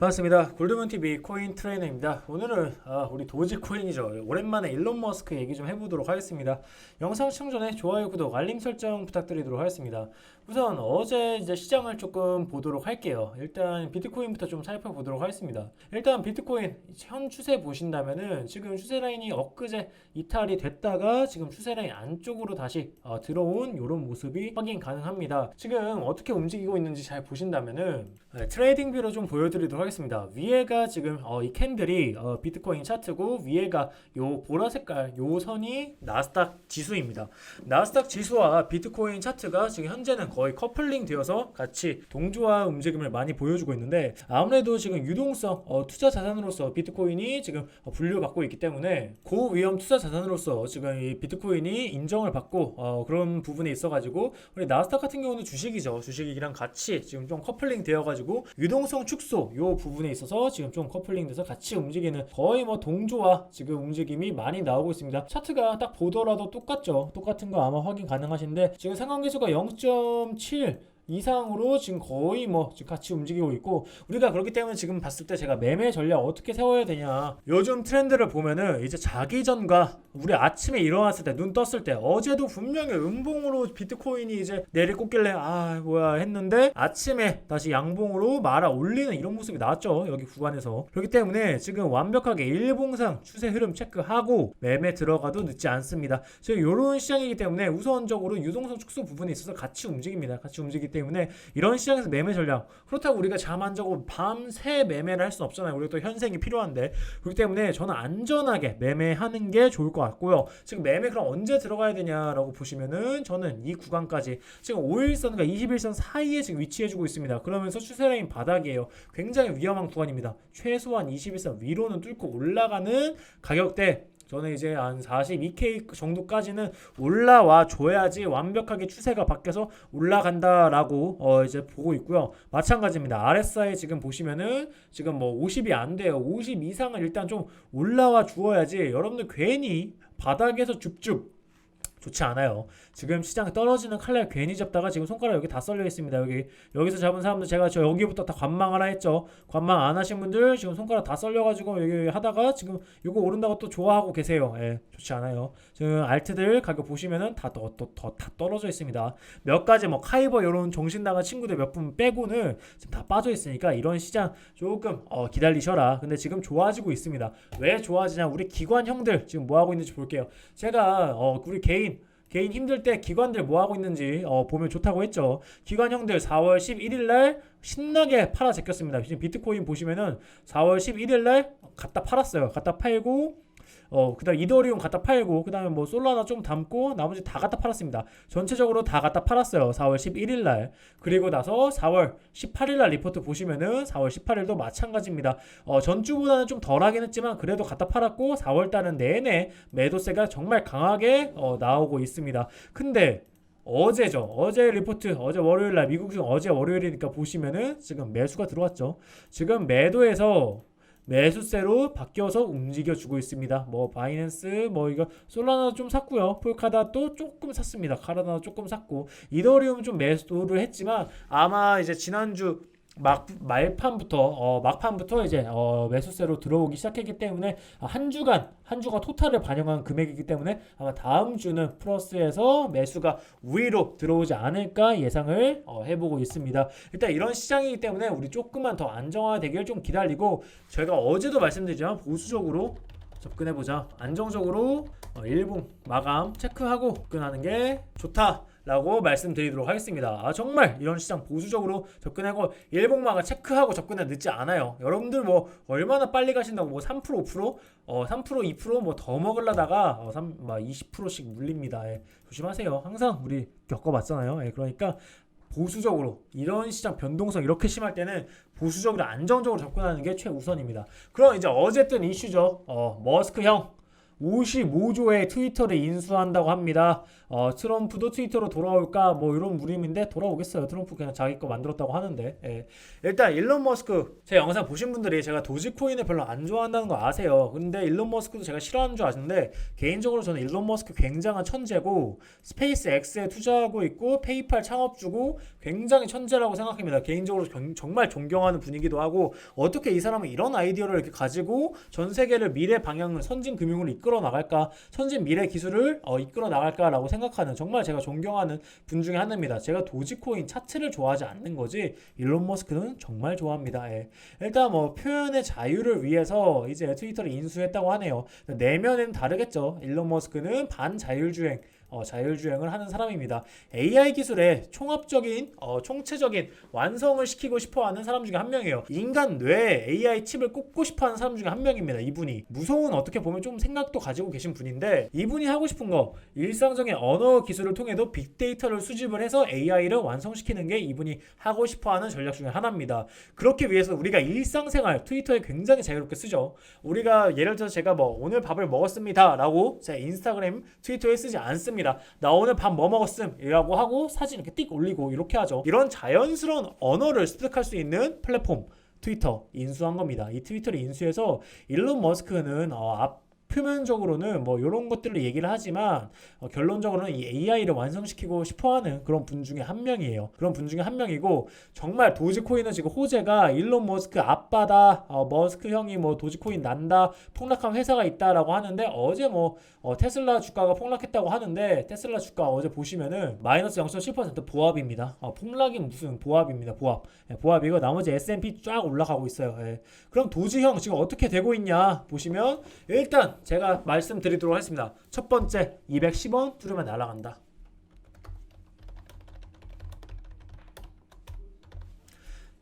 반갑습니다. 골드문TV 코인 트레이너입니다. 오늘은 아, 우리 도지 코인이죠. 오랜만에 일론 머스크 얘기 좀 해보도록 하겠습니다. 영상 시청 전에 좋아요, 구독, 알림 설정 부탁드리도록 하겠습니다. 우선 어제 이제 시장을 조금 보도록 할게요. 일단 비트코인부터 좀 살펴보도록 하겠습니다. 일단 비트코인 현 추세 보신다면은 지금 추세 라인이 엊그제 이탈이 됐다가 지금 추세 라인 안쪽으로 다시 어, 들어온 이런 모습이 확인 가능합니다. 지금 어떻게 움직이고 있는지 잘 보신다면은 네, 트레이딩 뷰로 좀 보여드리도록 하겠습니다. 위에가 지금 어, 이 캔들이 어, 비트코인 차트고 위에가 요 보라 색깔 요 선이 나스닥 지수입니다. 나스닥 지수와 비트코인 차트가 지금 현재는 거의 커플링 되어서 같이 동조화 움직임을 많이 보여주고 있는데 아무래도 지금 유동성 어, 투자 자산으로서 비트코인이 지금 어, 분류받고 있기 때문에 고위험 투자 자산으로서 지금 이 비트코인이 인정을 받고 어, 그런 부분에 있어가지고 우리 나스닥 같은 경우는 주식이죠. 주식이랑 같이 지금 좀 커플링 되어가지고 유동성 축소 요 부분에 있어서 지금 좀 커플링 돼서 같이 움직이는 거의 뭐 동조화 지금 움직임이 많이 나오고 있습니다. 차트가 딱 보더라도 똑같죠. 똑같은 거 아마 확인 가능하신데 지금 상관계수가 侬 이상으로 지금 거의 뭐 지금 같이 움직이고 있고 우리가 그렇기 때문에 지금 봤을 때 제가 매매 전략 어떻게 세워야 되냐. 요즘 트렌드를 보면은 이제 자기 전과 우리 아침에 일어났을 때 눈 떴을 때 어제도 분명히 음봉으로 비트코인이 이제 내리 꽂길래 아 뭐야 했는데 아침에 다시 양봉으로 말아 올리는 이런 모습이 나왔죠 여기 구간에서. 그렇기 때문에 지금 완벽하게 일봉상 추세 흐름 체크하고 매매 들어가도 늦지 않습니다. 지금 이런 시장이기 때문에 우선적으로 유동성 축소 부분에 있어서 같이 움직입니다. 같이 움직이기 때문에 이런 시장에서 매매 전략. 그렇다고 우리가 자고 밤새 매매를 할 수는 없잖아요. 우리가 또 현생이 필요한데. 그렇기 때문에 저는 안전하게 매매하는 게 좋을 것 같고요. 지금 매매 그럼 언제 들어가야 되냐라고 보시면은 저는 이 구간까지 지금 5일선과 21선 사이에 지금 위치해주고 있습니다. 그러면서 추세라인 바닥이에요. 굉장히 위험한 구간입니다. 최소한 21선 위로는 뚫고 올라가는 가격대 저는 이제 한 42K 정도까지는 올라와 줘야지 완벽하게 추세가 바뀌어서 올라간다라고 어 이제 보고 있고요. 마찬가지입니다. RSI 지금 보시면은 지금 뭐 50이 안 돼요. 50 이상은 일단 좀 올라와 주어야지 여러분들 괜히 바닥에서 줍줍 좋지 않아요. 지금 시장 떨어지는 칼날 괜히 잡다가 지금 손가락 여기 다 썰려 있습니다. 여기 여기서 잡은 사람들 제가 저 여기부터 다 관망하라 했죠. 관망 안 하신 분들 지금 손가락 다 썰려가지고 여기 하다가 지금 이거 오른다고 또 좋아하고 계세요. 예, 좋지 않아요. 지금 알트들 가격 보시면은 다 더 더 다 떨어져 있습니다. 몇 가지 뭐 카이버 이런 정신 나간 친구들 몇 분 빼고는 지금 다 빠져 있으니까 이런 시장 조금 어, 기다리셔라. 근데 지금 좋아지고 있습니다. 왜 좋아지냐? 우리 기관 형들 지금 뭐 하고 있는지 볼게요. 제가 어, 우리 개인 개인 힘들 때 기관들 뭐 하고 있는지 어, 보면 좋다고 했죠. 기관 형들 4월 11일 날 신나게 팔아 제꼈습니다. 지금 비트코인 보시면은 4월 11일 날 갖다 팔았어요. 갖다 팔고 어, 그다음 이더리움 갖다 팔고 그다음에 뭐 솔라나 좀 담고 나머지 다 갖다 팔았습니다. 전체적으로 다 갖다 팔았어요. 4월 11일 날. 그리고 나서 4월 18일 날 리포트 보시면은 4월 18일도 마찬가지입니다. 어, 전주보다는 좀 덜하긴 했지만 그래도 갖다 팔았고 4월 달은 내내 매도세가 정말 강하게 어, 나오고 있습니다. 근데 어제죠. 어제 리포트, 어제 월요일 날 미국 중 어제 월요일이니까 보시면은 지금 매수가 들어왔죠. 지금 매도에서 매수세로 바뀌어서 움직여 주고 있습니다. 뭐 바이낸스 뭐 이거 솔라나 좀 샀고요. 폴카다도 조금 샀습니다. 카라나 조금 샀고 이더리움 좀 매수를 했지만 아마 이제 지난주 막 말판부터 어, 막판부터 이제 어, 매수세로 들어오기 시작했기 때문에 한 주간 한 주간 토탈을 반영한 금액이기 때문에 아마 다음 주는 플러스에서 매수가 우위로 들어오지 않을까 예상을 어, 해보고 있습니다. 일단 이런 시장이기 때문에 우리 조금만 더 안정화되길 좀 기다리고 저희가 어제도 말씀드렸지만 보수적으로 접근해보자. 안정적으로 어, 일봉 마감 체크하고 접근하는 게 좋다. 라고 말씀드리도록 하겠습니다. 아, 정말 이런 시장 보수적으로 접근하고 일봉마가 체크하고 접근해 늦지 않아요. 여러분들 뭐 얼마나 빨리 가신다고 뭐 3% 5% 어, 3% 2%뭐 더 먹으려다가 어, 3, 막 20%씩 물립니다. 예, 조심하세요. 항상 우리 겪어봤잖아요. 예, 그러니까 보수적으로 이런 시장 변동성 이렇게 심할 때는 보수적으로 안정적으로 접근하는 게 최우선입니다. 그럼 이제 뜬 이슈죠. 어, 머스크 형 55조의 트위터를 인수한다고 합니다. 어, 트럼프도 트위터로 돌아올까 뭐 이런 무림인데 돌아오겠어요. 트럼프 그냥 자기 거 만들었다고 하는데. 예. 일단 일론 머스크 제 영상 보신 분들이 제가 도지코인을 별로 안 좋아한다는 거 아세요. 근데 일론 머스크도 제가 싫어하는 줄 아시는데 개인적으로 저는 일론 머스크 굉장한 천재고 스페이스 X에 투자하고 있고 페이팔 창업주고 굉장히 천재라고 생각합니다. 개인적으로 경- 정말 존경하는 분이기도 하고 어떻게 이 사람은 이런 아이디어를 이렇게 가지고 전 세계를 미래 방향을 선진 금융으로 이끌어 나갈까, 선진 미래 기술을 어, 이끌어 나갈까라고 생각하는 정말 제가 존경하는 분 중에 하나입니다. 제가 도지코인 차트를 좋아하지 않는 거지 일론 머스크는 정말 좋아합니다. 예. 일단 뭐 표현의 자유를 위해서 이제 트위터를 인수했다고 하네요. 내면은 다르겠죠. 일론 머스크는 반자율주행 어, 자율주행을 하는 사람입니다. AI 기술의 총합적인 어, 총체적인 완성을 시키고 싶어하는 사람 중에 한 명이에요. 인간 뇌에 AI 칩을 꽂고 싶어하는 사람 중에 한 명입니다. 이분이 무서운 어떻게 보면 좀 생각도 가지고 계신 분인데 이분이 하고 싶은 거 일상적인 언어 기술을 통해도 빅데이터를 수집을 해서 AI를 완성시키는 게 이분이 하고 싶어하는 전략 중에 하나입니다. 그렇게 위해서 우리가 일상생활 트위터에 굉장히 자유롭게 쓰죠. 우리가 예를 들어서 제가 뭐 오늘 밥을 먹었습니다라고 제 인스타그램 트위터에 쓰지 않습니다. 나 오늘 밥뭐 먹었음 이라고 하고 사진 이렇게 띡 올리고 이렇게 하죠. 이런 자연스러운 언어를 습득할 수 있는 플랫폼 트위터 인수한 겁니다. 이 트위터를 인수해서 일론 머스크는 어, 앞 표면적으로는 뭐 이런 것들을 얘기를 하지만 어, 결론적으로는 이 AI를 완성시키고 싶어하는 그런 분 중에 한 명이에요. 그런 분 중에 한 명이고 정말 도지코인은 지금 호재가 일론 머스크 아빠다, 어, 머스크 형이 뭐 도지코인 난다, 폭락한 회사가 있다라고 하는데 어제 뭐 어, 테슬라 주가가 폭락했다고 하는데 테슬라 주가 어제 보시면은 마이너스 0.7% 보합입니다. 어, 폭락이 무슨 보합입니다. 보합. 예, 보합이고 나머지 S&P 쫙 올라가고 있어요. 예. 그럼 도지형 지금 어떻게 되고 있냐 보시면 일단 제가 말씀드리도록 하겠습니다. 첫 번째 210원 뚫으면 날아간다.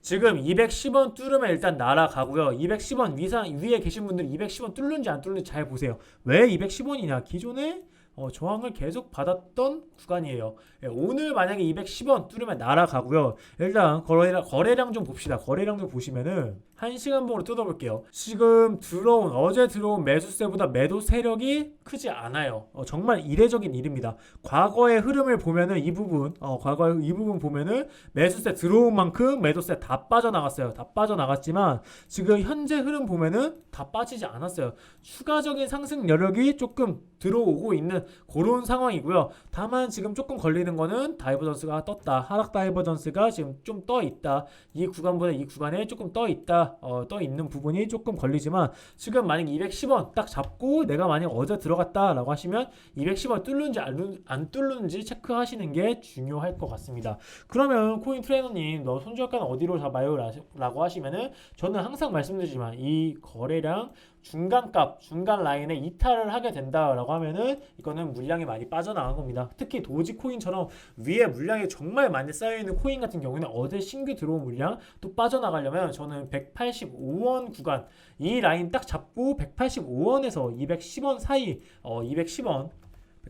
지금 210원 뚫으면 일단 날아가고요. 210원 위상 위에 계신 분들이 210원 뚫는지 안 뚫는지 잘 보세요. 왜 210원이냐? 기존에 어, 저항을 계속 받았던 구간이에요. 예, 오늘 만약에 210원 뚫으면 날아가고요. 일단 거래량, 거래량 좀 봅시다. 거래량 좀 보시면은 한 시간 봉으로 뜯어볼게요. 지금 들어온 어제 들어온 매수세보다 매도 세력이 크지 않아요. 어, 정말 이례적인 일입니다. 과거의 흐름을 보면은 이 부분, 어, 과거의 이 부분 보면은 매수세 들어온 만큼 매도세 다 빠져나갔어요. 다 빠져나갔지만 지금 현재 흐름 보면은 다 빠지지 않았어요. 추가적인 상승 여력이 조금 들어오고 있는 그런 상황이고요. 다만 지금 조금 걸리는 거는 다이버전스가 떴다. 하락 다이버전스가 지금 좀 떠 있다. 이 구간보다 이 구간에 조금 떠 있다. 어, 떠 있는 부분이 조금 걸리지만 지금 만약 210원 딱 잡고 내가 만약 어제 들어갔다라고 하시면 210원 뚫는지 안, 안 뚫는지 체크하시는 게 중요할 것 같습니다. 그러면 코인 트레이너님 너 손절가는 어디로 잡아요? 라고 하시면은 저는 항상 말씀드리지만 이 거래량 중간값, 중간 라인에 이탈을 하게 된다라고 하면은 이거는 물량이 많이 빠져나간 겁니다. 특히 도지코인처럼 위에 물량이 정말 많이 쌓여 있는 코인 같은 경우는 어제 신규 들어온 물량 또 빠져나가려면 저는 185원 구간 이 라인 딱 잡고 185원에서 210원 사이 어 210원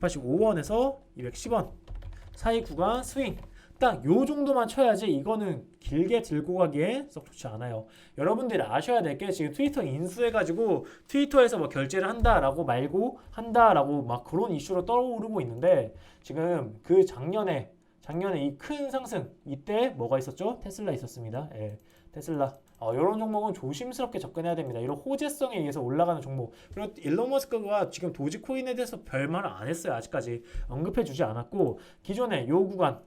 185원에서 210원 사이 구간 스윙 딱 요 정도만 쳐야지 이거는 길게 들고 가기에 썩 좋지 않아요. 여러분들이 아셔야 될 게 지금 트위터 인수해가지고 트위터에서 뭐 결제를 한다라고 말고 한다라고 막 그런 이슈로 떠오르고 있는데 지금 그 작년에 작년에 이 큰 상승 이때 뭐가 있었죠? 테슬라 있었습니다. 예, 테슬라. 어, 이런 종목은 조심스럽게 접근해야 됩니다. 이런 호재성에 의해서 올라가는 종목. 그리고 일론 머스크가 지금 도지코인에 대해서 별말을 안 했어요. 아직까지 언급해주지 않았고 기존에 요 구간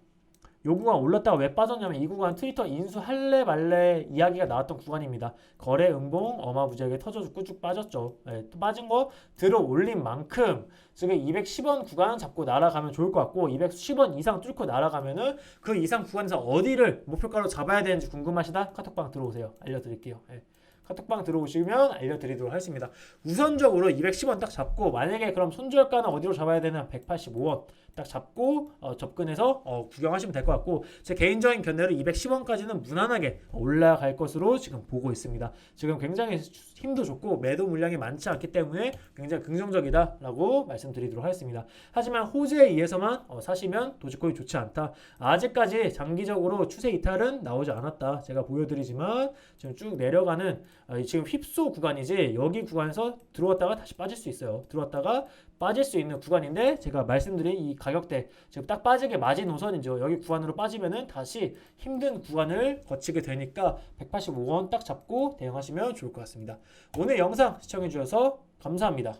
요 구간 올랐다가 왜 빠졌냐면 이 구간 트위터 인수할래 말래 이야기가 나왔던 구간입니다. 거래 음봉 어마무지하게 터져주고 쭉 빠졌죠. 네, 또 빠진 거 들어 올린 만큼 지금 210원 구간 잡고 날아가면 좋을 것 같고 210원 이상 뚫고 날아가면은 그 이상 구간에서 어디를 목표가로 잡아야 되는지 궁금하시다 카톡방 들어오세요. 알려드릴게요. 네. 카톡방 들어오시면 알려드리도록 하겠습니다. 우선적으로 210원 딱 잡고 만약에 그럼 손절가는 어디로 잡아야 되나 185원 딱 잡고 어, 접근해서 어, 구경하시면 될 것 같고 제 개인적인 견해로 210원까지는 무난하게 올라갈 것으로 지금 보고 있습니다. 지금 굉장히 힘도 좋고 매도 물량이 많지 않기 때문에 굉장히 긍정적이다라고 말씀드리도록 하겠습니다. 하지만 호재에 의해서만 어, 사시면 도지코인 좋지 않다. 아직까지 장기적으로 추세 이탈은 나오지 않았다. 제가 보여드리지만 지금 쭉 내려가는 아, 이 지금 휩소 구간이지 여기 구간에서 들어왔다가 다시 빠질 수 있어요. 들어왔다가 빠질 수 있는 구간인데 제가 말씀드린 이 가격대 지금 딱 빠지게 맞은 노선이죠. 여기 구간으로 빠지면은 다시 힘든 구간을 거치게 되니까 185원 딱 잡고 대응하시면 좋을 것 같습니다. 오늘 영상 시청해 주셔서 감사합니다.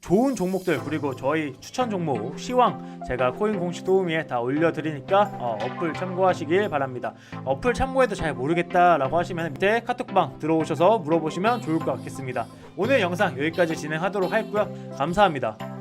좋은 종목들 그리고 저희 추천 종목 시황 제가 코인 공식 도우미에 다 올려드리니까 어, 어플 참고하시길 바랍니다. 어플 참고해도 잘 모르겠다라고 하시면 밑에 카톡방 들어오셔서 물어보시면 좋을 것 같겠습니다. 오늘 영상 여기까지 진행하도록 하고요. 감사합니다.